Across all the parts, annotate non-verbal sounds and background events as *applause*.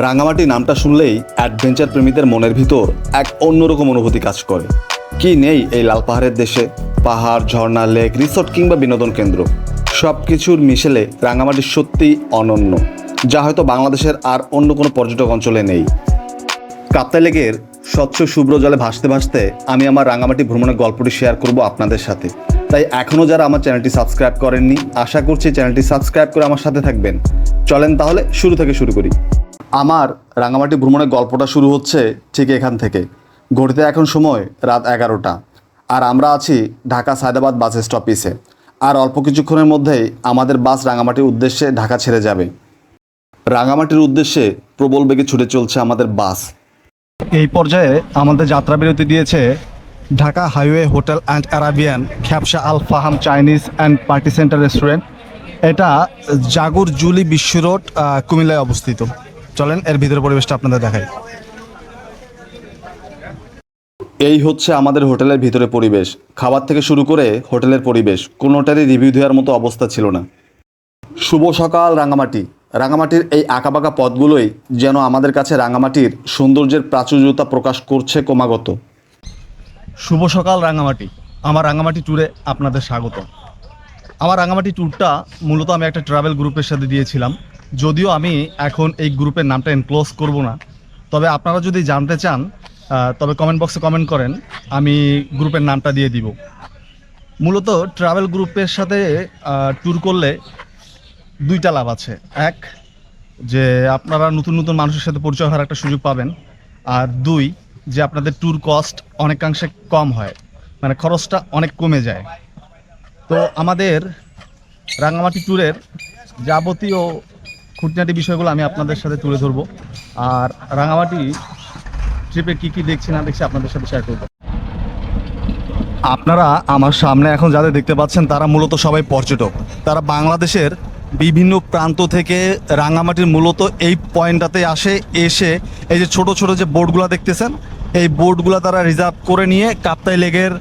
রাঙামাটি নামটা শুনলেই অ্যাডভেঞ্চার প্রেমীদের মনের ভিতর এক অন্যরকম অনুভূতি কাজ করে। কি নেই এই লাল পাহাড়ের দেশে? পাহাড়, ঝর্ণা লেক রিসোর্ট কিংবা বিনোদন কেন্দ্র। সব কিছুর মিশেলে রাঙামাটি সত্যিই অনন্য, যা হয়তো বাংলাদেশের আর অন্য কোনো পর্যটক অঞ্চলে নেই। কাপ্তাই লেকের স্বচ্ছ শুভ্র জলে ভাসতে ভাসতে আমি আমার রাঙামাটি ভ্রমণের গল্পটি শেয়ার করব আপনাদের সাথে। তাই এখনও যারা আমার চ্যানেলটি সাবস্ক্রাইব করেননি, আশা করছি চ্যানেলটি সাবস্ক্রাইব করে আমার সাথে থাকবেন। চলেন তাহলে শুরু থেকে শুরু করি। আমার রাঙামাটি ভ্রমণের গল্পটা শুরু হচ্ছে ঠিক এখান থেকে। ঘড়িতে এখন সময় রাত এগারোটা। আর আমরা আছি ঢাকা সায়দাবাদ বাস স্টপিসে। আর অল্প কিছুক্ষণের মধ্যেই আমাদের বাস রাঙামাটির উদ্দেশ্যে ঢাকা ছেড়ে যাবে। রাঙামাটির উদ্দেশ্যে প্রবল বেগে ছুটে চলছে আমাদের বাস। এই পর্যায়ে আমাদের যাত্রা বিরতি দিয়েছে Dhaka highway hotel and Arabian খ্যাপসা আল ফাহাম Chinese and party centre restaurant. এটা জাগুর জুলি বিশ্ব রোড কুমিল্লায় অবস্থিত। চলেন এর ভিতরে পরিবেশটা আপনাদের দেখাই। এই হচ্ছে আমাদের হোটেলের ভিতরে পরিবেশ। খাবার থেকে শুরু করে হোটেলের পরিবেশ কোনোটারই রিভিউ দেওয়ার মতো অবস্থা ছিল না। শুভ সকাল রাঙামাটি। রাঙামাটির এই আঁকাবাঁকা পথগুলোই যেন আমাদের কাছে রাঙামাটির সৌন্দর্যের প্রাচুর্যতা প্রকাশ করছে ক্রমাগত। শুভ সকাল রাঙামাটি। আমার রাঙামাটি ট্যুরে আপনাদের স্বাগত। আমার রাঙামাটি ট্যুরটা মূলত আমি একটা ট্রাভেল গ্রুপের সাথে দিয়েছিলাম। যদিও আমি এখন এই গ্রুপের নামটা এনক্লোজ করব না, তবে আপনারা যদি জানতে চান তবে কমেন্ট বক্সে কমেন্ট করেন, আমি গ্রুপের নামটা দিয়ে দিব। মূলত ট্রাভেল গ্রুপের সাথে ট্যুর করলে দুইটা লাভ আছে। এক, যে আপনারা নতুন নতুন মানুষের সাথে পরিচয় হওয়ার একটা সুযোগ পাবেন। আর দুই, যে আপনাদের ট্যুর কস্ট অনেকাংশে কম হয় মানে খরচটা অনেক কমে যায়। তো আমাদের রাঙামাটি ট্যুরের যাবতীয় খুঁটিনাটি বিষয়গুলো আমি আপনাদের সাথে তুলে ধরবো। আর রাঙামাটি ট্রিপে কী কী দেখছি না দেখছি আপনাদের সাথে শেয়ার করব। আপনারা আমার সামনে এখন যাদের দেখতে পাচ্ছেন, তারা মূলত সবাই পর্যটক। তারা বাংলাদেশের বিভিন্ন প্রান্ত থেকে রাঙামাটির মূলত এই পয়েন্টটাতে আসে, এসে এই যে ছোট ছোট যে বোর্ডগুলো দেখতেছেন, এই বোর্ডগুলো তারা রিজার্ভ করে নিয়ে কাপ্তাই লেগের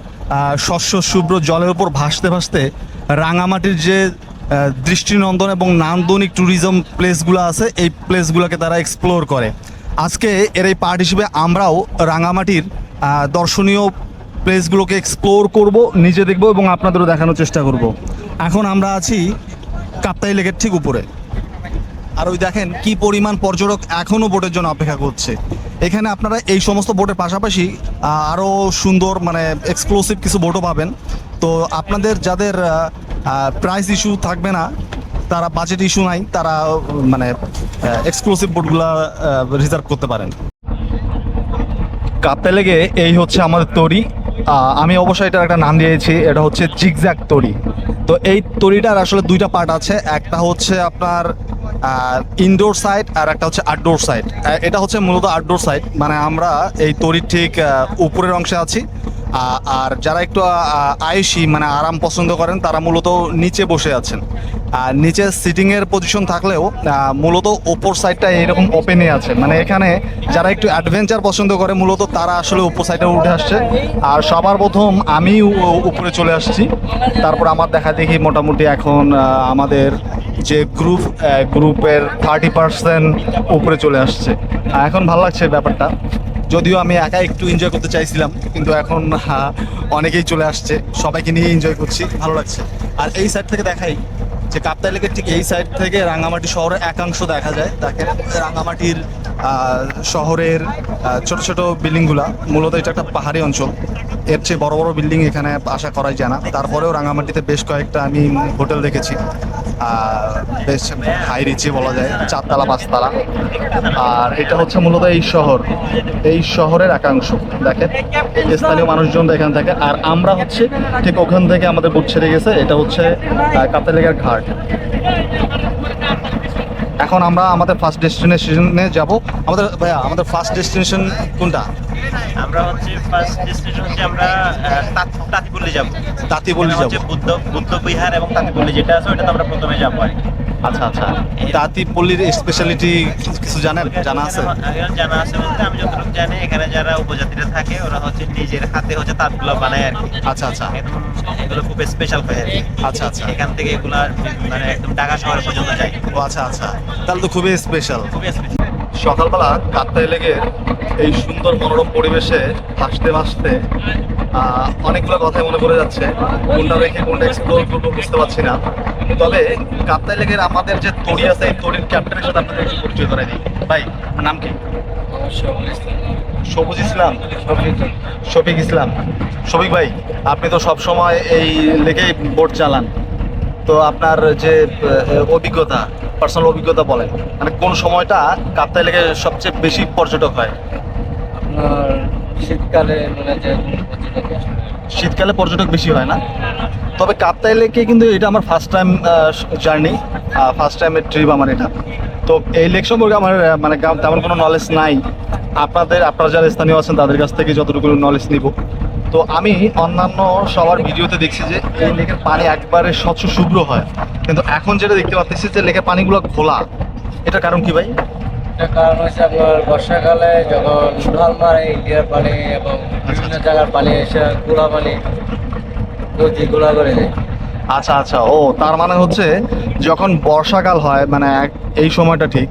শস্য, শুভ্র জলের উপর ভাসতে ভাসতে রাঙামাটির যে দৃষ্টিনন্দন এবং নান্দনিক ট্যুরিজম প্লেসগুলো আছে, এই প্লেসগুলোকে তারা এক্সপ্লোর করে। আজকে এর এই পার্ট হিসেবে আমরাও রাঙামাটির দর্শনীয় প্লেসগুলোকে এক্সপ্লোর করব, নিজে দেখব এবং আপনাদেরও দেখানোর চেষ্টা করব। এখন আমরা আছি কাপ্তাই লেকের ঠিক উপরে। আর ওই দেখেন কি পরিমাণ পর্যটক এখনও বোটের জন্য অপেক্ষা করছে। এখানে আপনারা এই সমস্ত বোটের পাশাপাশি আরও সুন্দর মানে এক্সক্লুসিভ কিছু বোটও পাবেন। তো আপনাদের যাদের প্রাইস ইস্যু থাকবে না, তারা বাজেট ইস্যু নাই, তারা মানে এক্সক্লুসিভ বোটগুলো রিজার্ভ করতে পারেন। কাপ্তাই লেগে এই হচ্ছে আমাদের তরি। আমি অবশ্যই এটার একটা নাম দিয়েছি, এটা হচ্ছে জিগজ্যাক তরি। তো এই তরিটার আসলে দুইটা পার্ট আছে, একটা হচ্ছে আপনার ইনডোর সাইড আর একটা হচ্ছে আউটডোর সাইড এটা হচ্ছে মূলত আউটডোর সাইড মানে আমরা এই তরির ঠিক উপরের অংশে আছি। আর যারা একটু আয়ুষী মানে আরাম পছন্দ করেন, তারা মূলত নিচে বসে আছেন। আর নিচে সিটিংয়ের পজিশন থাকলেও মূলত ওপর সাইডটা এরকম ওপেনই আছে। মানে এখানে যারা একটু অ্যাডভেঞ্চার পছন্দ করে, মূলত তারা আসলে উপর সাইডে উঠে আসছে। আর সবার প্রথম আমি উপরে চলে আসছি। তারপর আমার দেখা দেখি মোটামুটি এখন আমাদের যে গ্রুপ গ্রুপের থার্টি পার্সেন্ট উপরে চলে আসছে। এখন ভালো লাগছে ব্যাপারটা। যদিও আমি একা একটু এনজয় করতে চাইছিলাম, কিন্তু এখন অনেকেই চলে আসছে। সবাইকে নিয়ে এনজয় করছি, ভালো লাগছে। আর এই সাইড থেকে দেখাই যে কাপ্তাই লেকের ঠিক এই সাইড থেকে রাঙামাটি শহরের একাংশ দেখা যায়। তাকে রাঙামাটির শহরের ছোট ছোট বিল্ডিংগুলা, মূলত এটা একটা পাহাড়ি অঞ্চল। এর চেয়ে বড় বড় বিল্ডিং এখানে আশা করাই যায় না। তারপরেও রাঙামাটিতে বেশ কয়েকটা আমি হোটেল দেখেছি। বেশ হাই রিচে বলা যায়, চারতলা, পাঁচতলা। আর এটা হচ্ছে মূলত এই শহর। এই শহরের একাংশ, দেখেন, স্থানীয় মানুষজন এখানে থাকে। আর আমরা হচ্ছে ঠিক ওখান থেকে আমাদের বুট ছেড়ে গেছে। এটা হচ্ছে কাপ্তালেগার ঘাট। এখন আমরা আমাদের ফার্স্ট ডেস্টিনেশনে যাব। আমাদের, ভাইয়া, আমাদের ফার্স্ট ডেস্টিনেশন কোনটা? আমরা হচ্ছে ফার্স্ট ডেস্টিনেশন হচ্ছে আমরা তাঁতিপল্লী যাব। তাঁতিপল্লী যাব। বুদ্ধ বুদ্ধ বিহার এবং তাঁতিপল্লী যেটা আছে ওটাতে আমরা প্রথমে যাব। আচ্ছা আচ্ছা। তাঁতিপল্লীর স্পেশালিটি কিছু জানেন? জানা আছে? জানা আছে বলতে আমি যতটুকু জানি এখানে যারা উপজাতিরা থাকে ওরা হচ্ছে নিজের হাতে হচ্ছে তাঁতগুলো বানায় আর কি। আচ্ছা আচ্ছা। এগুলো খুব স্পেশাল হয় আর কি আচ্ছা আচ্ছা। এখান থেকে এগুলা মানে একদম ঢাকা শহর পর্যন্ত যায়। ও আচ্ছা আচ্ছা। তাহলে তো খুবই স্পেশাল খুবই স্পেশাল সকালবেলা কাপ্তাই লেগে এই সুন্দর মনোরম পরিবেশে হাসতে হাসতে অনেকগুলো কথাই মনে পড়ে যাচ্ছে। কোনটা রেখে কোনটা এক্সপ্লোর করব বুঝতে পারছি না। তবে কাপ্তাই লেগের আমাদের যে তরি আছে এই তরির ক্যাপ্টেনের সাথে আপনাদের একটু পরিচয় করে দিই। ভাই নাম কি? সবুজ ইসলাম। শফিক ইসলাম। শফিক ভাই আপনি তো সব সময় এই লেগেই বোট চালান। তো আপনার যে অভিজ্ঞতা পার্সোনাল অভিজ্ঞতা বলেন। মানে কোন সময়টা কাপ্তাই লেগে সবচেয়ে বেশি পর্যটক হয়? আপনার শীতকালে মানে পর্যটক শীতকালে পর্যটক বেশি হয় না? তবে কাপ্তাই লেকে কিন্তু এটা আমার ফার্স্ট টাইম জার্নি ফার্স্ট টাইমের ট্রিপ আমার এটা। তো এই লেক সম্পর্কে আমার মানে তেমন কোনো নলেজ নাই। আপনাদের আপনারা যারা স্থানীয় আছেন তাদের কাছ থেকে যতটুকু নলেজ নিব। তো আমি অন্যান্য সবার ভিডিওতে দেখছি যে এই লেকের পানি একবারে স্বচ্ছ শুভ্র হয়। কিন্তু এখন যেটা দেখতে পাচ্ছি যে লেকের পানিগুলো খোলা এটা কারণ কি ভাই? এটা কারণ হচ্ছে আপনার বর্ষাকালে যখন ঢল মারে ইন্ডিয়ার পানি এবং বিভিন্ন জায়গার পানি এসে গুড়া পানি নদী গুড়া করে দেয়। আচ্ছা আচ্ছা। ও তার মানে হচ্ছে যখন বর্ষাকাল হয় মানে এই সময়টা ঠিক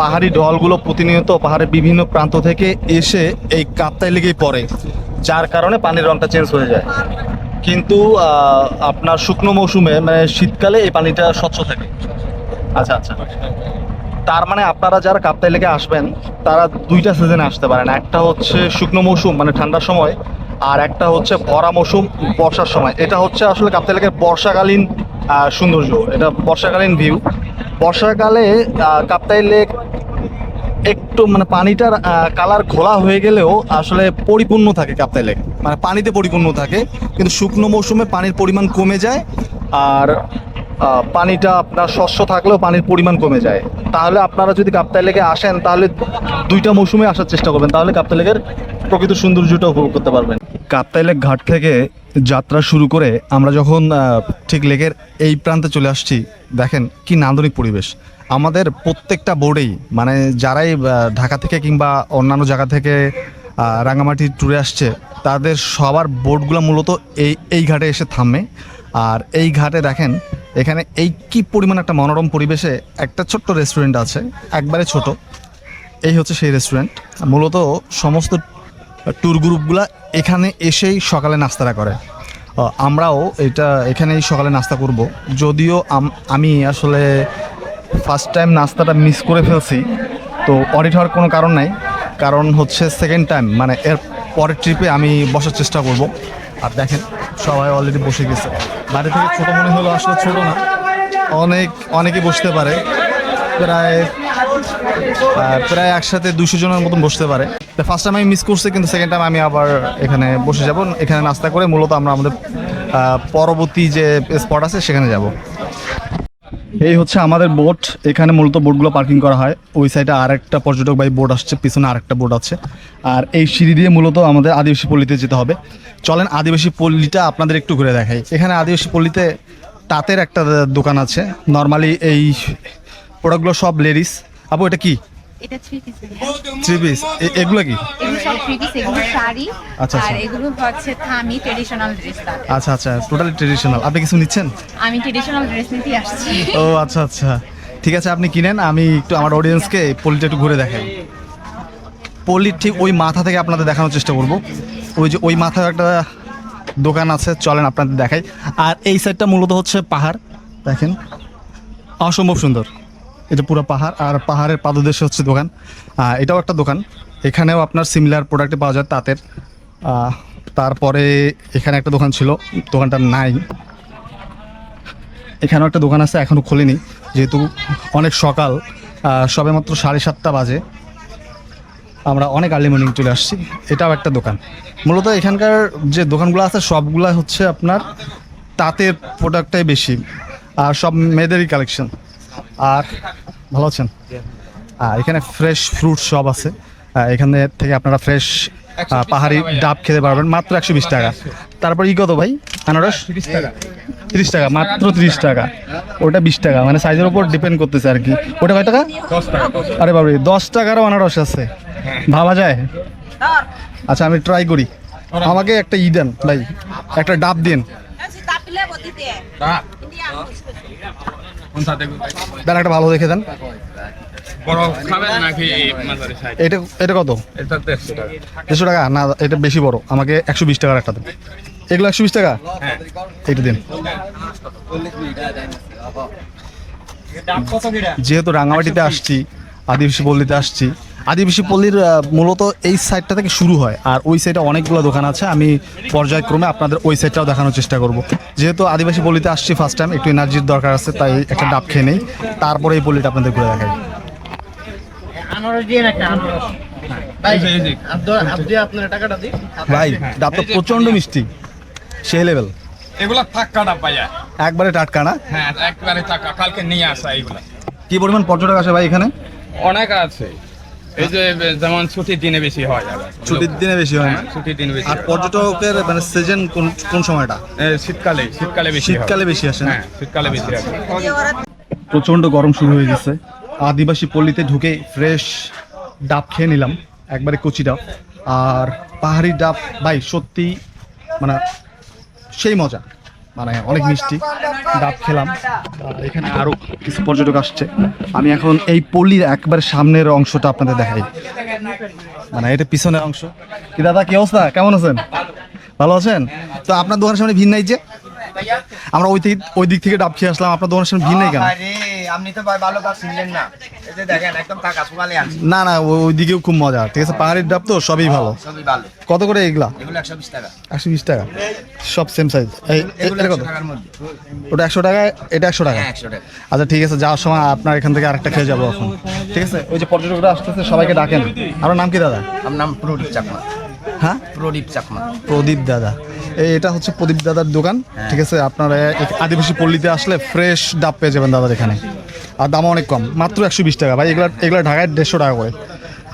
পাহাড়ি ঢলগুলো প্রতিনিয়ত পাহাড়ের বিভিন্ন প্রান্ত থেকে এসে এই কাপ্তাই লেগেই পড়ে। যার কারণে পানির রংটা চেঞ্জ হয়ে যায়। কিন্তু আপনার শুকনো মৌসুমে মানে শীতকালে এই পানিটা স্বচ্ছ থাকে। আচ্ছা আচ্ছা। তার মানে আপনারা যারা কাপ্তাই লেগে আসবেন, তারা দুইটা সিজনে আসতে পারেন। একটা হচ্ছে শুকনো মৌসুম মানে ঠান্ডার সময়, আর একটা হচ্ছে ভরা মৌসুম, বর্ষার সময়। এটা হচ্ছে আসলে কাপ্তাই লেগের বর্ষাকালীন সৌন্দর্য। এটা বর্ষাকালীন ভিউ বর্ষাকালে কাপ্তাই লেক একটু মানে পানিটার কালার ঘোলা হয়ে গেলেও আসলে পরিপূর্ণ থাকে কাপ্তাই লেক মানে পানিতে পরিপূর্ণ থাকে, কিন্তু শুকনো মৌসুমে পানির পরিমাণ কমে যায় আর পানিটা আপনার শস্য থাকলেও পানির পরিমাণ কমে যায়। তাহলে আপনারা যদি কাপ্তাই লেকে আসেন, তাহলে দুইটা মৌসুমে আসার চেষ্টা করবেন, তাহলে কাপ্তাই লেকের প্রকৃত সৌন্দর্যটা উপভোগ করতে পারবেন। কাপ্তাই লেক ঘাট থেকে যাত্রা শুরু করে আমরা যখন ঠিক লেকের এই প্রান্তে চলে আসছি, দেখেন কি নান্দনিক পরিবেশ। আমাদের প্রত্যেকটা বোর্ডেই মানে যারাই ঢাকা থেকে কিংবা অন্যান্য জায়গা থেকে রাঙামাটি ট্যুরে আসছে, তাদের সবার বোর্ডগুলো মূলত এই এই ঘাটে এসে থামে। আর এই ঘাটে দেখেন, এখানে এই কি পরিমাণ একটা মনোরম পরিবেশে একটা ছোট্ট রেস্টুরেন্ট আছে, একবারে ছোট। এই হচ্ছে সেই রেস্টুরেন্ট মূলত সমস্ত ট্যুর গ্রুপগুলা এখানে এসেই সকালে নাস্তাটা করে। আমরাও এটা এখানেই সকালে নাস্তা করব। যদিও আমি আসলে ফার্স্ট টাইম নাস্তাটা মিস করে ফেলছি। তো অডিট হওয়ার কোনো কারণ নাই। কারণ হচ্ছে সেকেন্ড টাইম মানে এর পরের ট্রিপে আমি বসার চেষ্টা করব। আর দেখেন, সবাই অলরেডি বসে গেছে। বাড়ি থেকে ছোটো মনে হলো আসলে ছোটো না। অনেক, অনেকে বসতে পারে। প্রায় প্রায় একসাথে দুশো জনের মতন বসতে পারে। ফার্স্ট টাইম আমি মিস করছি, কিন্তু সেকেন্ড টাইম আমি আবার এখানে বসে যাব। এখানে নাস্তা করে মূলত আমরা আমাদের পরবর্তী যে স্পট আছে, সেখানে যাব। এই হচ্ছে আমাদের বোট। এখানে মূলত বোটগুলো পার্কিং করা হয়। ওই সাইডে আরেকটা পর্যটক বাই বোট আসছে, পিছনে আরেকটা বোট আছে। আর এই সিঁড়ি দিয়ে মূলত আমাদের আদিবাসী পল্লীতে যেতে হবে। চলেন আদিবাসী পল্লীটা আপনাদের একটু ঘুরে দেখাই। এখানে আদিবাসী পল্লীতে তাঁতের একটা দোকান আছে। নর্মালি এই প্রোডাক্টগুলো সব লেডিস। আপু এটা কি? এটা থ্রি পিস থ্রি পিস এগুলো কি? এগুলো সব থ্রি পিস এগুলো শাড়ি। আচ্ছা, আর আচ্ছা। এগুলো হচ্ছে থামি ট্রেডিশনাল ড্রেস আচ্ছা আচ্ছা টোটালি ট্রেডিশনাল আপনি কিছু নিচ্ছেন? আমি ট্রেডিশনাল ড্রেস নিতে আসছি। ও আচ্ছা আচ্ছা। ঠিক আছে আপনি কিনেন আমি একটু আমার অডিয়েন্সকে পল্লীটা একটু ঘুরে দেখাই। পল্লীর ঠিক ওই মাথা থেকে আপনাদের দেখানোর চেষ্টা করব। ওই যে ওই মাথায় একটা দোকান আছে চলেন আপনাদের দেখাই। আর এই সাইডটা মূলত হচ্ছে পাহাড়। দেখেন। অসম্ভব সুন্দর। এটা পুরো পাহাড়, আর পাহাড়ের পাদদেশে হচ্ছে দোকান। এটাও একটা দোকান। এখানেও আপনার সিমিলার প্রোডাক্টে পাওয়া যায় তাঁতের। তারপরে এখানে একটা দোকান ছিল দোকানটা নাই। এখানেও একটা দোকান আছে এখনও খোলেনি। যেহেতু অনেক সকাল সবে মাত্র সাড়ে সাতটা বাজে। আমরা অনেক আর্লি মর্নিং চলে আসছি। এটাও একটা দোকান। মূলত এখানকার যে দোকানগুলো আছে সবগুলো হচ্ছে আপনার তাঁতের প্রোডাক্টটাই বেশি। আর সব মেয়েদেরই কালেকশন আর ভালো আছেন? এখানে ফ্রেশ ফ্রুট সব আছে। এখানে থেকে আপনারা ফ্রেশ পাহাড়ি ডাব খেতে পারবেন। মাত্র একশো বিশ টাকা। তারপর ই কত ভাই? আনারস? তিরিশ টাকা। মাত্র তিরিশ টাকা। ওটা বিশ টাকা মানে সাইজের উপর ডিপেন্ড করতেছে আর কি। ওটা কয় টাকা? আরে বাবরে দশ টাকারও আনারস আছে। ভাবা যায়? আচ্ছা আমি ট্রাই করি। আমাকে একটা ই দেন ভাই। একটা ডাব দিন। একটা ভালো দেখে দেন। এটা এটা কত? দেড়শো টাকা? না এটা বেশি বড়। আমাকে একশো বিশ টাকার একটা দিন। এগুলো একশো বিশ টাকা? হ্যাঁ। এইটা দিন। যেহেতু রাঙামাটিতে আসছি আদিবাসী পল্লীতে আসছি আদিবাসী পল্লীর মূলত এই সাইডটা থেকে শুরু হয়। আর ওই সাইডে অনেকগুলো দোকান আছে আমি পর্যায়ক্রমে আপনাদের ওই সাইডটাও দেখানোর চেষ্টা করব। যেহেতু আদিবাসী পল্লীতে আসছি ফার্স্ট টাইম একটু এনার্জির দরকার আছে তাই একটা ডাব খেয়ে নেই। তারপরে এই পল্লীটা আপনাদের ঘুরে দেখাই। ভাই ডাবটা প্রচণ্ড মিষ্টি। সেই লেভেল এগুলা একবারে টাটকা না? হ্যাঁ একবারে টাকা কালকে নিয়ে আসা এইগুলা। কি পরিমাণ পর্যটক আসে ভাই এখানে? অনেক আছে। এই যে যেমন ছুটির দিনে বেশি হয় ছুটির দিনে বেশি হয় না? ছুটির দিনে বেশি আর পর্যটকের মানে সিজন কোন কোন সময়টা? শীতকালে শীতকালে বেশি শীতকালে বেশি আসে হ্যাঁ শীতকালে বেশি আসে। প্রচণ্ড গরম শুরু হয়ে গেছে। আদিবাসী পল্লীতে ঢুকে ফ্রেশ ডাব খেয়ে নিলাম একবারে কচি ডাব। আর পাহাড়ি ডাব ভাই সত্যি মানে সেই মজা। মানে অনেক মিষ্টি। ডাব খেলাম। এখানে আরও কিছু পর্যটক আসছে। আমি এখন এই পল্লীর একবার সামনের অংশটা আপনাদের দেখাই। মানে এটা পিছনের অংশ। কি দাদা, কি অবস্থা? কেমন আছেন? ভালো আছেন? তো আপনার দোকানের সামনে ভিড় নাই যে? আমরা ওই ওই দিক থেকে ডাব খেয়ে আসলাম। আপনার দোকানের সামনে ভিড় নেই কেন? আপনি তো ভালো কাজ শুনলেন না। এই যে দেখেন একদম টাকা সুগালে আনছি না না ও- খুব মজা। ঠিক আছে পাহাড়ির ডাব তো সবই ভালো। সবই ভালো। কত করে এগুলা? এগুলো একশো বিশ টাকা। একশো বিশ টাকা। সব সেম সাইজ এটা কত? ওটা একশো টাকা? এটা একশো টাকা? হ্যাঁ একশো টাকা। আচ্ছা ঠিক আছে যাওয়ার সময় আপনার এখান থেকে আরেকটা খেয়ে যাব এখন। ঠিক আছে ওই যে পর্যটকরা আসতেছে সবাইকে ডাকেন। আপনার নাম কি দাদা? আমার নাম প্রদীপ চাকমা। হ্যাঁ? প্রদীপ চাকমা। প্রদীপ দাদা। এটা হচ্ছে প্রদীপ দাদার দোকান ঠিক আছে? আপনারা আদিবাসী পল্লীতে আসলে ফ্রেশ ডাব পেয়ে যাবেন দাদার এখানে। আর দাম অনেক কম মাত্র একশো বিশ টাকা। ভাই এগুলা এগুলা ঢাকায় দেড়শো টাকা করে।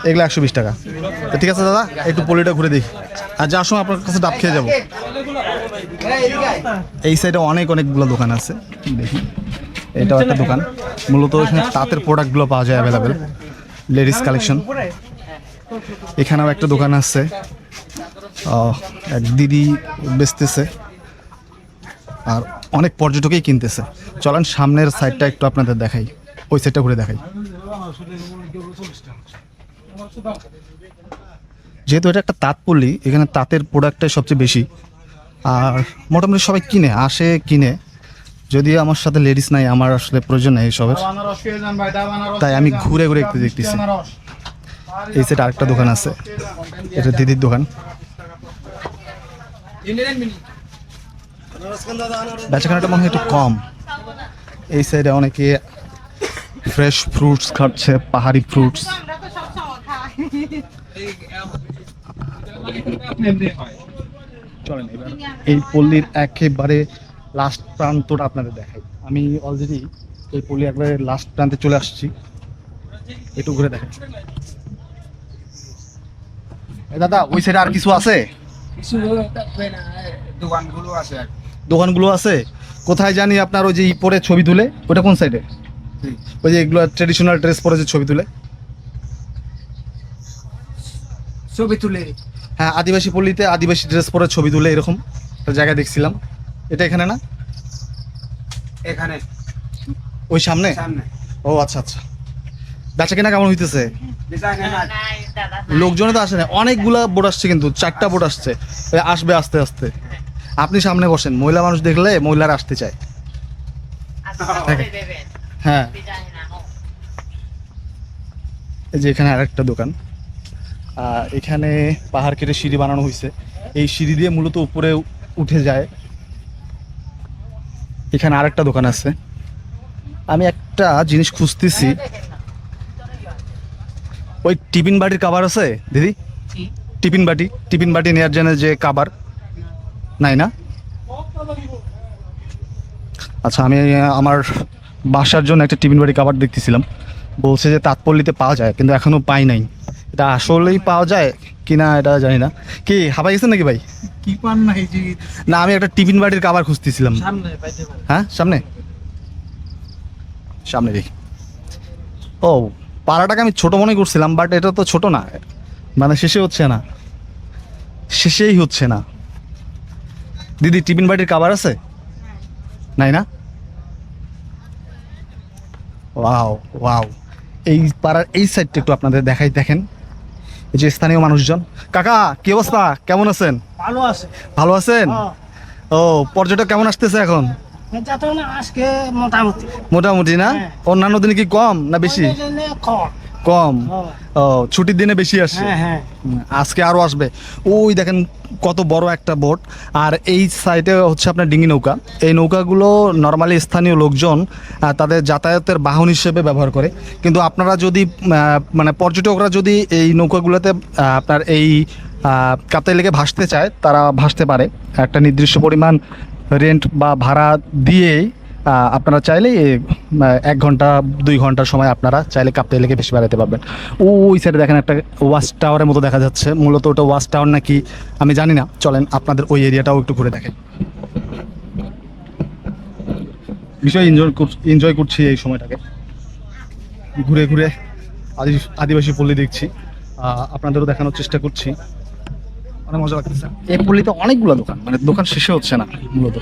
এগুলো একশো বিশ টাকা। তো ঠিক আছে দাদা একটু পল্লীটা ঘুরে দেখি। আর যাওয়ার সময় আপনার কাছে ডাব খেয়ে যাব। এই সাইডে অনেক অনেকগুলো দোকান আছে। দেখি। এটাও একটা দোকান। মূলত এখানে তাঁতের প্রোডাক্টগুলো পাওয়া যায় অ্যাভেলেবেল লেডিস কালেকশন এখানেও একটা দোকান আছে। এক দিদি বেচতেছে আর অনেক পর্যটকই কিনতেছে। চলেন সামনের সাইডটা একটু আপনাদের দেখাই। ওই সাইডটা ঘুরে দেখাই। যেহেতু এটা একটা তাঁতপল্লী, এখানে তাঁতের প্রোডাক্টটাই সবচেয়ে বেশি। আর মোটামুটি সবাই কিনে, আসে, কিনে। যদিও আমার সাথে লেডিস নাই, আমার আসলে প্রয়োজন নেই এসবের। তাই আমি ঘুরে ঘুরে একটু দেখতেছি। এই সাইড আরেকটা দোকান আছে। এটা দিদির দোকান। বেচাকেনাটা মনে হয় একটু কম। এই সাইডে অনেকে ফ্রেশ ফ্রুটস খাচ্ছে, পাহাড়ি ফ্রুটস এই পল্লীর একেবারে লাস্ট প্রান্তটা আপনাদের দেখাই। আমি অলরেডি এই পল্লী একবারে লাস্ট প্রান্তে চলে আসছি। একটু ঘুরে দেখাই। এ দাদা, ওই সাইডে আর কিছু আছে? দোকানগুলো আছে। দোকানগুলো আছে? কোথায় জানি আপনার ওই যে ই পরে ছবি তুলে? ওটা কোন সাইডে ওই যে এগুলো ট্রেডিশনাল ড্রেস পরে যে ছবি তুলে? ছবি তুলে। হ্যাঁ আদিবাসী পল্লীতে আদিবাসী ড্রেস পরে ছবি তুলে এরকম। একটা জায়গায় দেখছিলাম। এটা এখানে না? এখানে। ওই সামনে? সামনে। ও আচ্ছা আচ্ছা। বেচা কেনা কেমন হইতেছে? লোকজনে তো আসে না। অনেকগুলা বোট আসছে কিন্তু চারটা বোট আসছে। আসবে আস্তে আস্তে। আপনি সামনে বসেন। মহিলা মানুষ দেখলে মহিলারা আসতে চায়। হ্যাঁ। এই যে এখানে আরেকটা দোকান। আহ, এখানে পাহাড় কেটে সিঁড়ি বানানো হয়েছে এই সিঁড়ি দিয়ে মূলত উপরে উঠে যায়। এখানে আরেকটা দোকান আছে। আমি একটা জিনিস খুঁজতেছি। ওই টিফিন বাটির কাবার আছে দিদি? টিফিন বাটি টিফিন বাটি নেওয়ার জন্য যে কাবার নাই না? আচ্ছা আমি আমার বাসার জন্য একটা টিফিন বাটি কাবার দেখতেছিলাম। বলছে যে তাৎপল্লিতে পাওয়া যায় কিন্তু এখনও পাই নাই। এটা আসলেই পাওয়া যায় কি না এটা জানি না। কি হাবাই গেছেন নাকি ভাই? কি পান না না আমি একটা টিফিন বাটির কাবার খুঁজতেছিলাম। হ্যাঁ সামনে? সামনে দেখি। ও পাড়াটাকে আমি ছোট মনে করছিলাম বাট এটা তো ছোট না। মানে শেষে হচ্ছে না। শেষেই হচ্ছে না। দিদি টিফিন বাটির কাবার আছে? নাই না? Wow wow. এই পাড়ার এই সাইডটা একটু আপনাদের দেখাই দেখেন। এই যে স্থানীয় মানুষজন। কাকা কি অবস্থা? কেমন আছেন? ভালো আছে। ভালো আছেন? হ্যাঁ। ও পর্যটক কেমন আসতেছে এখন? আজকে মোটামুটি। মোটামুটি না? হ্যাঁ। অন্যান্য দিনে কি কম না বেশি? কম। কম। ও। ছুটির দিনে বেশি আসছে হ্যাঁ হ্যাঁ। আজকে আরও আসবে। ওই দেখেন কত বড় একটা বোট। আর এই সাইডে হচ্ছে আপনার ডিঙি নৌকা। এই নৌকাগুলো নর্মালি স্থানীয় লোকজন তাদের যাতায়াতের বাহন হিসেবে ব্যবহার করে। কিন্তু আপনারা যদি মানে পর্যটকরা যদি এই নৌকাগুলোতে আপনার এই কাপ্তাই লেগে ভাসতে চায় তারা ভাসতে পারে। একটা নির্দিষ্ট পরিমাণ রেন্ট বা ভাড়া দিয়েই আপনারা চাইলে এক ঘণ্টা, দুই ঘণ্টার সময় আপনারা চাইলে কাপ্তাই লেগে বেশি বেড়াতে পারবেন। ও, ওই সাইডে দেখেন একটা ওয়াচ টাওয়ারের মতো দেখা যাচ্ছে। মূলত ওটা ওয়াচ টাওয়ার নাকি, আমি জানি না। চলেন, আপনাদের ওই এরিয়াটাও একটু ঘুরে দেখেন। বিষয় এনজয় এনজয় করছি এই সময়টাকে। ঘুরে ঘুরে আদি- আদিবাসী পল্লী দেখছি। আপনাদেরও দেখানোর চেষ্টা করছি। অনেক মজা লাগতেছে। এই পল্লীতে অনেকগুলো দোকান মানে দোকান শেষে হচ্ছে না, মূলত।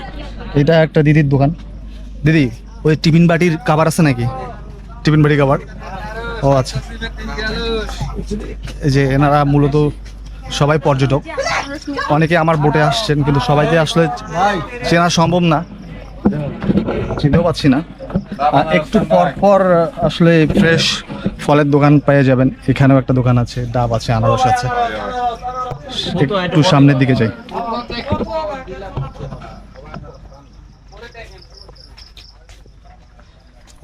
এটা একটা দিদির দোকান। দিদি, ওই টিফিন বাটির কাবার আছে নাকি? টিফিন বাটি কাবার ও আচ্ছা। এই যে এনারা মূলত সবাই পর্যটক। অনেকে আমার বোটে আসছেন, কিন্তু সবাইকে আসলে চেনা সম্ভব না। চিনতেও পাচ্ছি না। একটু পর পর আসলে ফ্রেশ ফলের দোকান পেয়ে যাবেন। এখানেও একটা দোকান আছে, ডাব আছে, আনারস আছে। একটু সামনের দিকে যাই।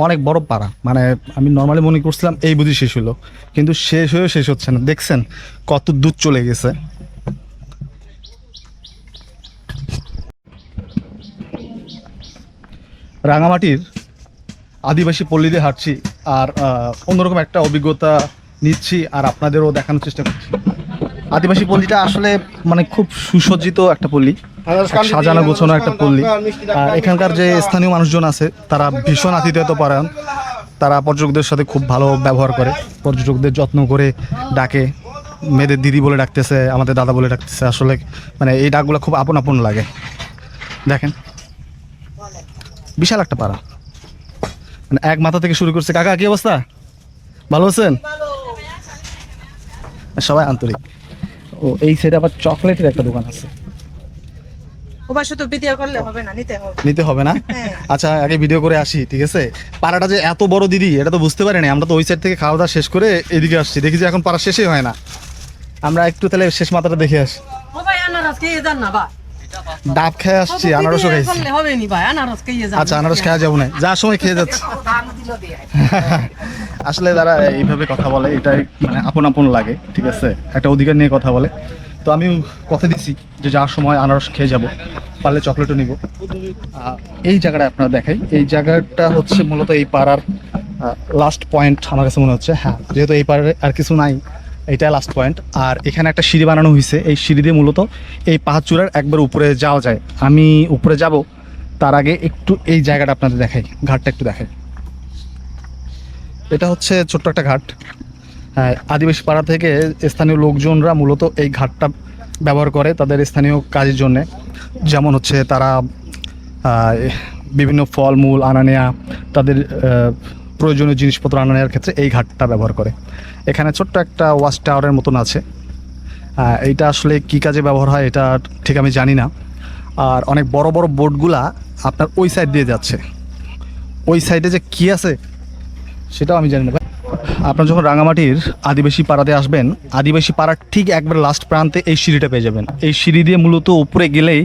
অনেক বড় পাড়া। মানে আমি নর্মালি মনে করছিলাম এই বুঝি শেষ হলো কিন্তু শেষ হয়েও শেষ হচ্ছে না। দেখছেন কত দূর চলে গেছে। রাঙামাটির আদিবাসী পল্লীতে হাঁটছি আর অন্যরকম একটা অভিজ্ঞতা নিচ্ছি আর আপনাদেরও দেখানোর চেষ্টা করছি। আদিবাসী পল্লীটা আসলে মানে খুব সুসজ্জিত একটা পল্লী। সাজানো গোছানো একটা পল্লী। আর এখানকার যে স্থানীয় মানুষজন আছে তারা ভীষণ আতিথেয়ত পরায়ণ তারা পর্যটকদের সাথে খুব ভালো ব্যবহার করে। পর্যটকদের যত্ন করে ডাকে। মেয়েদের দিদি বলে ডাকতেছে আমাদের দাদা বলে ডাকতেছে। আসলে মানে এই ডাকগুলো খুব আপন আপন লাগে। দেখেন। বিশাল একটা পাড়া। মানে এক মাথা থেকে শুরু করছে। কাকা কি অবস্থা? ভালো আছেন? সবাই আন্তরিক। ও এই সাইডে আবার চকলেটের একটা দোকান আছে। ওবার শুধু ভিডিও করলে হবে না নিতে হবে। নিতে হবে না? আচ্ছা আগে ভিডিও করে আসি ঠিক আছে? পাড়াটা যে এত বড় দিদি এটা তো বুঝতে পারিনি। আমরা তো ওই সাইড থেকে খাওয়া দাওয়া শেষ করে এদিকে আসছি। দেখি যে এখন পাড়া শেষই হয় না। আমরা একটু তাহলে শেষ মাথাটা দেখে আসি। ও ভাই না ভাই ডাব খেয়ে আসছি আনারসও খাইছি। করলে হবে নি ভাই আনারস খেয়ে আচ্ছা আনারস খাওয়া যাব না যার সময় খেয়ে যাচ্ছে। *laughs* আসলে তারা এইভাবে কথা বলে এটাই মানে আপন আপন লাগে ঠিক আছে? একটা অধিকার নিয়ে কথা বলে। তো আমি কথা দিছি যে যাওয়ার সময় আনারস খেয়ে যাব পারলে চকলেটও নিব। এই জায়গাটা আপনারা দেখাই। এই জায়গাটা হচ্ছে মূলত এই পাড়ার লাস্ট পয়েন্ট আমার কাছে মনে হচ্ছে। হ্যাঁ যেহেতু এই পাড়ার আর কিছু নাই এইটা লাস্ট পয়েন্ট আর এখানে একটা সিঁড়ি বানানো হয়েছে এই সিঁড়ি দিয়ে মূলত এই পাহাড় চূড়ার একবার উপরে যাওয়া যায়। আমি উপরে যাব তার আগে একটু এই জায়গাটা আপনাদের দেখাই ঘাটটা একটু দেখাই। এটা হচ্ছে ছোট্ট একটা ঘাট। হ্যাঁ, আদিবাসী পাড়া থেকে স্থানীয় লোকজনরা মূলত এই ঘাটটা ব্যবহার করে তাদের স্থানীয় কাজের জন্যে। যেমন হচ্ছে তারা বিভিন্ন ফলমূল আনা নেয়া তাদের প্রয়োজনীয় জিনিসপত্র আনা নেওয়ার ক্ষেত্রে এই ঘাটটা ব্যবহার করে। এখানে ছোট্ট একটা ওয়াচ টাওয়ারের মতন আছে। এইটা আসলে কি কাজে ব্যবহার হয় এটা ঠিক আমি জানি না। আর অনেক বড় বড় বোর্ডগুলা আপনার ওই সাইড দিয়ে যাচ্ছে। ওই সাইডে যে কি আছে, সেটাও আমি জানি না। আপনার যখন রাঙামাটির আদিবাসী পাড়াতে আসবেন, আদিবাসী পাড়ার ঠিক একবার লাস্ট প্রান্তে এই সিঁড়িটা পেয়ে যাবেন। এই সিঁড়ি দিয়ে মূলত উপরে গেলেই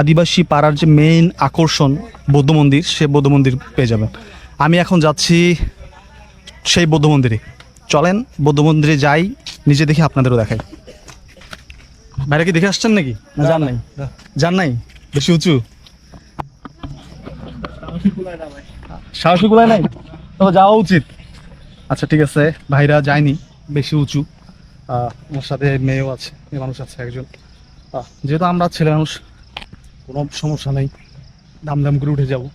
আদিবাসী পাড়ার যে মেইন আকর্ষণ বৌদ্ধ মন্দির, সে বৌদ্ধ মন্দির পেয়ে যাবেন। আমি এখন যাচ্ছি সেই বৌদ্ধ মন্দিরে। চলেন বৌদ্ধ মন্দিরে যাই নিজে দেখে আপনাদেরও দেখাই। বাইরে কি দেখে আসছেন নাকি? না যান নাই। যান নাই? বেশি উঁচু। সাহসী কুলায় নাই? তবে যাওয়া উচিত। আচ্ছা ঠিক আছে। ভাইরা যায়নি বেশি উঁচু। আহ, আমার সাথে মেয়েও আছে মেয়ে মানুষ আছে একজন। যেহেতু আমরা ছেলে মানুষ কোনো সমস্যা নেই। দাম দাম করে উঠে যাব।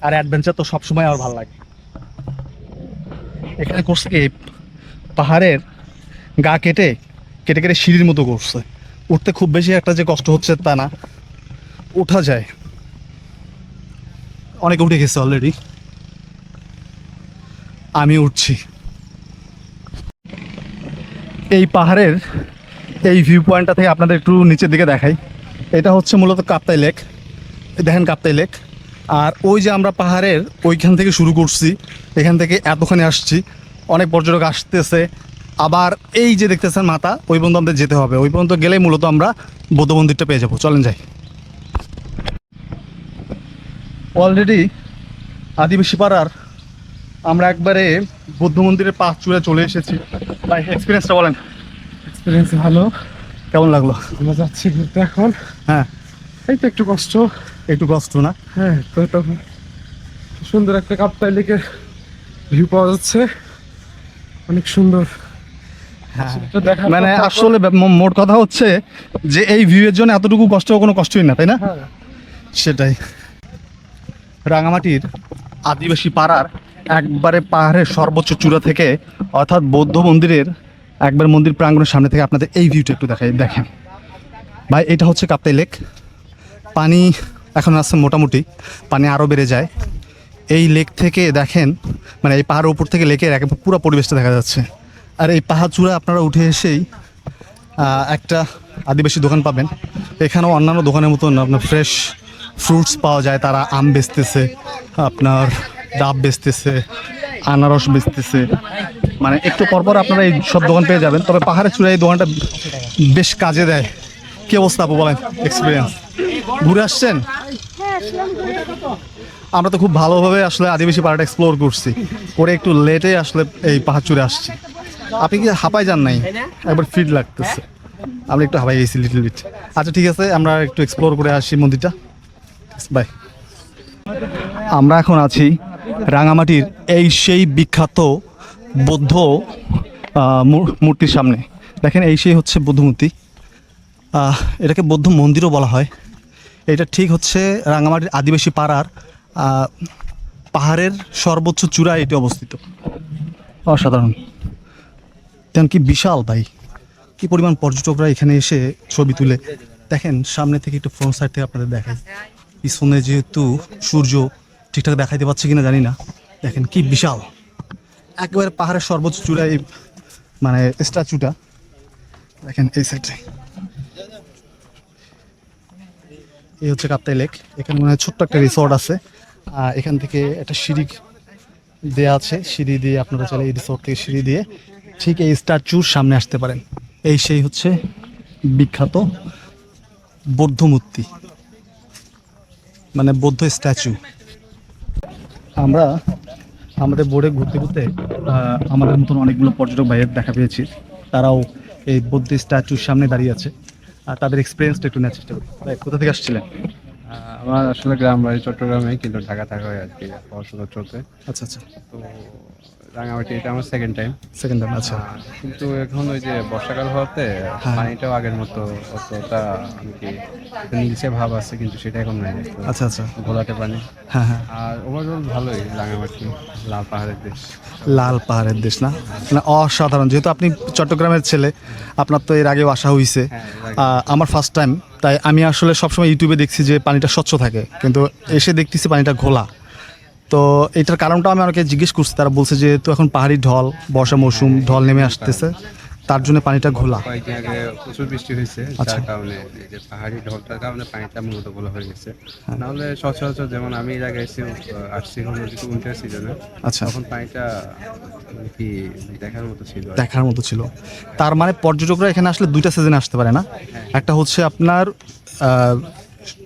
আর অ্যাডভেঞ্চার তো সবসময় আমার ভালো লাগে। এখানে করছে কি? পাহাড়ের গা কেটে কেটে কেটে সিঁড়ির মতো করছে। উঠতে খুব বেশি একটা যে কষ্ট হচ্ছে তা না। ওঠা যায়। অনেকে উঠে গেছে অলরেডি আমি উঠছি। এই পাহাড়ের এই ভিউ পয়েন্টটা থেকে আপনাদের একটু নিচের দিকে দেখাই। এটা হচ্ছে মূলত কাপ্তাই লেক দেখেন কাপ্তাই লেক আর ওই যে আমরা পাহাড়ের ওইখান থেকে শুরু করছি এখান থেকে এতখানে আসছি অনেক পর্যটক আসতেছে। আবার এই যে দেখতেছেন মাথা ওই পর্যন্ত আমাদের যেতে হবে। ওই পর্যন্ত গেলেই মূলত আমরা বৌদ্ধ মন্দিরটা পেয়ে যাব। চলেন যাই। অলরেডি আদিবাসী পাড়ার আমরা একবারে বৌদ্ধ মন্দিরের পাশ চুড়ে চলে এসেছি। ভাই এক্সপিরিয়েন্সটা বলেন। এক্সপিরিয়েন্স ভালো। কেমন লাগল? আমরা যাচ্ছি ঘুরতে এখন। হ্যাঁ। এই তো একটু কষ্ট। একটু কষ্ট না? হ্যাঁ তো সুন্দর একটা কাপ্তাই লেকের ভিউ পাওয়া যাচ্ছে। অনেক সুন্দর। তো দেখার মানে আসলে মোট কথা হচ্ছে যে এই ভিউয়ের জন্য এতটুকু কষ্ট কোনো কষ্টই না তাই না? হ্যাঁ। সেটাই। রাঙামাটির আদিবাসী পাড়ার একবারে পাহাড়ের সর্বোচ্চ চূড়া থেকে অর্থাৎ বৌদ্ধ মন্দিরের একবার মন্দির প্রাঙ্গণের সামনে থেকে আপনাদের এই ভিউটা একটু দেখাই দেখেন। ভাই এটা হচ্ছে কাপ্তাই লেক। পানি এখন আসছে মোটামুটি, পানি আরও বেড়ে যায়। এই লেক থেকে দেখেন মানে এই পাহাড়ের উপর থেকে লেকের একেবারে পুরো পরিবেশটা দেখা যাচ্ছে। আর এই পাহাড় চূড়া আপনারা উঠে এসেই একটা আদিবাসী দোকান পাবেন। এখানেও অন্যান্য দোকানের মতন আপনার ফ্রেশ ফ্রুটস পাওয়া যায়। তারা আম বেচতেছে, আপনার ডাব বেচতেছে, আনারস বেচতেছে। মানে একটু পরপর আপনারা এই সব দোকান পেয়ে যাবেন। তবে পাহাড়ের চূড়ায় এই দোকানটা বেশ কাজে দেয়। কি অবস্থা আপু বলেন এক্সপিরিয়েন্স ঘুরে আসছেন? আমরা তো খুব ভালোভাবে আসলে আদিবাসী পাহাড়টা এক্সপ্লোর করছি। করে একটু লেটে আসলে এই পাহাড় চূড়ে আসছি। আপনি কি হাঁপাই যান নাই? একবার ফিট লাগতেছে। আমরা একটু হাঁপাই গেছি লিটল বিট আচ্ছা ঠিক আছে আমরা একটু এক্সপ্লোর করে আসি মন্দিরটা। বাই আমরা এখন আছি রাঙামাটির এই সেই বিখ্যাত বৌদ্ধ মূর্তির সামনে। দেখেন এই সেই হচ্ছে বৌদ্ধ মূর্তি। আহ, এটাকে বৌদ্ধ মন্দিরও বলা হয়। এটা ঠিক হচ্ছে রাঙামাটির আদিবাসী পাড়ার পাহাড়ের সর্বোচ্চ চূড়ায় এটি অবস্থিত। অসাধারণ। তেমন কি বিশাল ভাই। কি পরিমাণ পর্যটকরা এখানে এসে ছবি তুলে। দেখেন, সামনে থেকে একটু ফ্রন্ট সাইড থেকে আপনাদের দেখাই। পিছনে যেহেতু সূর্য, ঠিকঠাক দেখাইতে পারছে কিনা জানি না। দেখেন, কি বিশাল। একেবারে পাহাড়ের সর্বোচ্চ চূড়ায় মানে স্ট্যাচুটা দেখেন, এই সাইডে এই হচ্ছে কাপ্তাই লেক। এখানে মনে হয় ছোট্ট একটা রিসর্ট আছে। এখান থেকে একটা সিঁড়ি দেয়া আছে। সিঁড়ি দিয়ে আপনারা চাইলে এই রিসর্ট থেকে সিঁড়ি দিয়ে ঠিক এই স্ট্যাচুর সামনে আসতে পারেন। এই সেই হচ্ছে বিখ্যাত বৌদ্ধ মূর্তি মানে বৌদ্ধ স্ট্যাচু আমরা আমাদের বোর্ডে ঘুরতে ঘুরতে আমাদের মতন অনেকগুলো পর্যটক ভাইয়ের দেখা পেয়েছি। তারাও এই বৌদ্ধ স্ট্যাচুর সামনে দাঁড়িয়ে আছে। তাদের এক্সপিরিয়েন্সটা একটু নেওয়ার চেষ্টা করি। ভাই কোথা থেকে আসছিলেন? আমার আসলে গ্রাম বাড়ি চট্টগ্রামে কিন্তু ঢাকা থাকা হয় আর কি পড়াশোনা চলতে আচ্ছা আচ্ছা। তো রাঙামাটি এটা আমার সেকেন্ড টাইম সেকেন্ড টাইম আচ্ছা। কিন্তু এখন ওই যে বর্ষাকাল হওয়াতে হ্যাঁ। পানিটাও আগের মতো অতটা কি নীলচে ভাব আছে কিন্তু সেটা এখন নাই। আচ্ছা আচ্ছা। ঘোলাটে পানি। হ্যাঁ হ্যাঁ। আর ওভারঅল ভালোই রাঙামাটি লাল পাহাড়ের দেশ। লাল পাহাড়ের দেশ না? মানে অসাধারণ। যেহেতু আপনি চট্টগ্রামের ছেলে আপনার তো এর আগেও আসা হয়েছে হ্যাঁ, আমার ফার্স্ট টাইম তাই আমি আসলে সবসময় ইউটিউবে দেখছি যে পানিটা স্বচ্ছ থাকে কিন্তু এসে দেখতেছি পানিটা ঘোলা। তো এটার কারণটা আমি অনেকে জিজ্ঞেস করছি তারা বলছে যে তো এখন পাহাড়ি ঢল বর্ষা মৌসুম ঢল নেমে আসতেছে তার জন্য পানিটা ঘোলা। কয়েকদিন আগে প্রচুর বৃষ্টি হয়েছে আচ্ছা। যার কারণে এই যে পাহাড়ি ঢলটার কারণে পানিটা মূলত ঘোলা হয়ে গেছে। নাহলে সচরাচর যেমন আমি এর আগে এসে আসছি হলো কিছু উইন্টার সিজনে আচ্ছা। তখন পানিটা কি দেখার মতো ছিল দেখার মতো ছিল। তার মানে পর্যটকরা এখানে আসলে দুইটা সিজনে আসতে পারে না? একটা হচ্ছে আপনার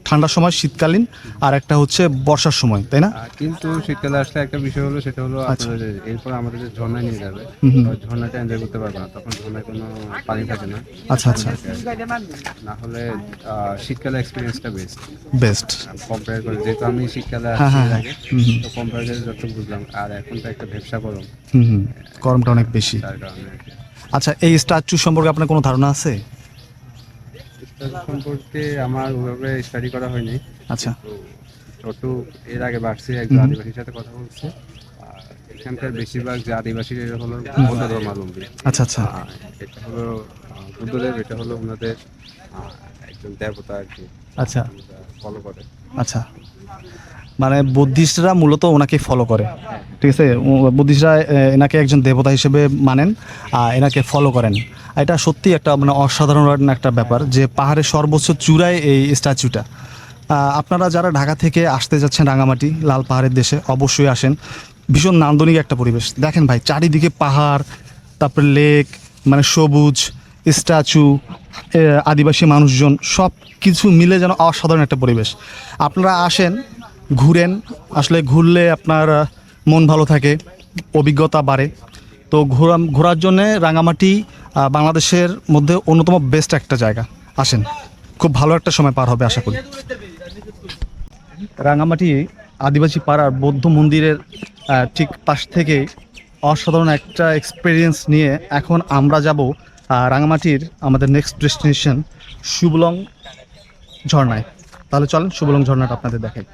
ঠান্ডার সময় শীতকালীন আর একটা হচ্ছে বর্ষার সময় তাই না? কিন্তু শীতকালে আসলে একটা বিষয় হলো সেটা হলো আচ্ছা। আপনাদের এরপর আমাদের যে ঝর্ণায় নিয়ে যাবে ঝর্ণাটা এনজয় করতে পারবে না তখন ঝর্ণায় কোনো পানি থাকে না। আচ্ছা আচ্ছা। না হলে শীতকালে এক্সপিরিয়েন্সটা বেস্ট বেস্ট কম্পেয়ার করে যেহেতু আমি শীতকালে হ্যাঁ, হ্যাঁ, হ্যাঁ। আগে। তো কম্পেয়ার করে যত বুঝলাম আর এখন তো একটা ব্যবসা গরম। হুম হুম। গরমটা অনেক বেশি। আচ্ছা এই স্ট্যাচু সম্পর্কে আপনার কোনো ধারণা আছে? সম্পর্কে আমার ওভাবে স্টাডি করা হয়নি। আচ্ছা। ছোট এর আগে বাড়ছে একজন আদিবাসীর সাথে কথা বলছে। এখানকার বেশিরভাগ যে আদিবাসী এটা হলো বৌদ্ধ ধর্মাবলম্বী আচ্ছা আচ্ছা। এটা হলো বুদ্ধদেব এটা হলো ওনাদের একজন দেবতা আর কি। আচ্ছা। ফলো করে। আচ্ছা। মানে বুদ্ধিস্টরা মূলত ওনাকে ফলো করে। ঠিক আছে? বুদ্ধিস্টরা এনাকে একজন দেবতা হিসেবে মানেন আর এনাকে ফলো করেন। এটা সত্যি একটা মানে অসাধারণ একটা ব্যাপার যে পাহাড়ের সর্বোচ্চ চূড়ায় এই স্ট্যাচুটা আপনারা যারা ঢাকা থেকে আসতে যাচ্ছেন রাঙামাটি, লাল পাহাড়ের দেশে, অবশ্যই আসেন। ভীষণ নান্দনিক একটা পরিবেশ। দেখেন ভাই, চারিদিকে পাহাড়, তারপরে লেক মানে সবুজ স্ট্যাচু আদিবাসী মানুষজন সব কিছু মিলে যেন অসাধারণ একটা পরিবেশ। আপনারা আসেন ঘুরেন। আসলে ঘুরলে আপনার মন ভালো থাকে, অভিজ্ঞতা বাড়ে। তো ঘোরা ঘোরার জন্যে রাঙামাটি বাংলাদেশের মধ্যে অন্যতম বেস্ট একটা জায়গা। আসেন, খুব ভালো একটা সময় পার হবে আশা করি। রাঙামাটি আদিবাসী পাড়ার বৌদ্ধ মন্দিরের ঠিক পাশ থেকে অসাধারণ একটা এক্সপিরিয়েন্স নিয়ে এখন আমরা যাব রাঙামাটির আমাদের নেক্সট ডেস্টিনেশন সুবলং ঝর্ণায়। তাহলে চলেন সুবলং ঝর্ণাটা আপনাদের দেখাই।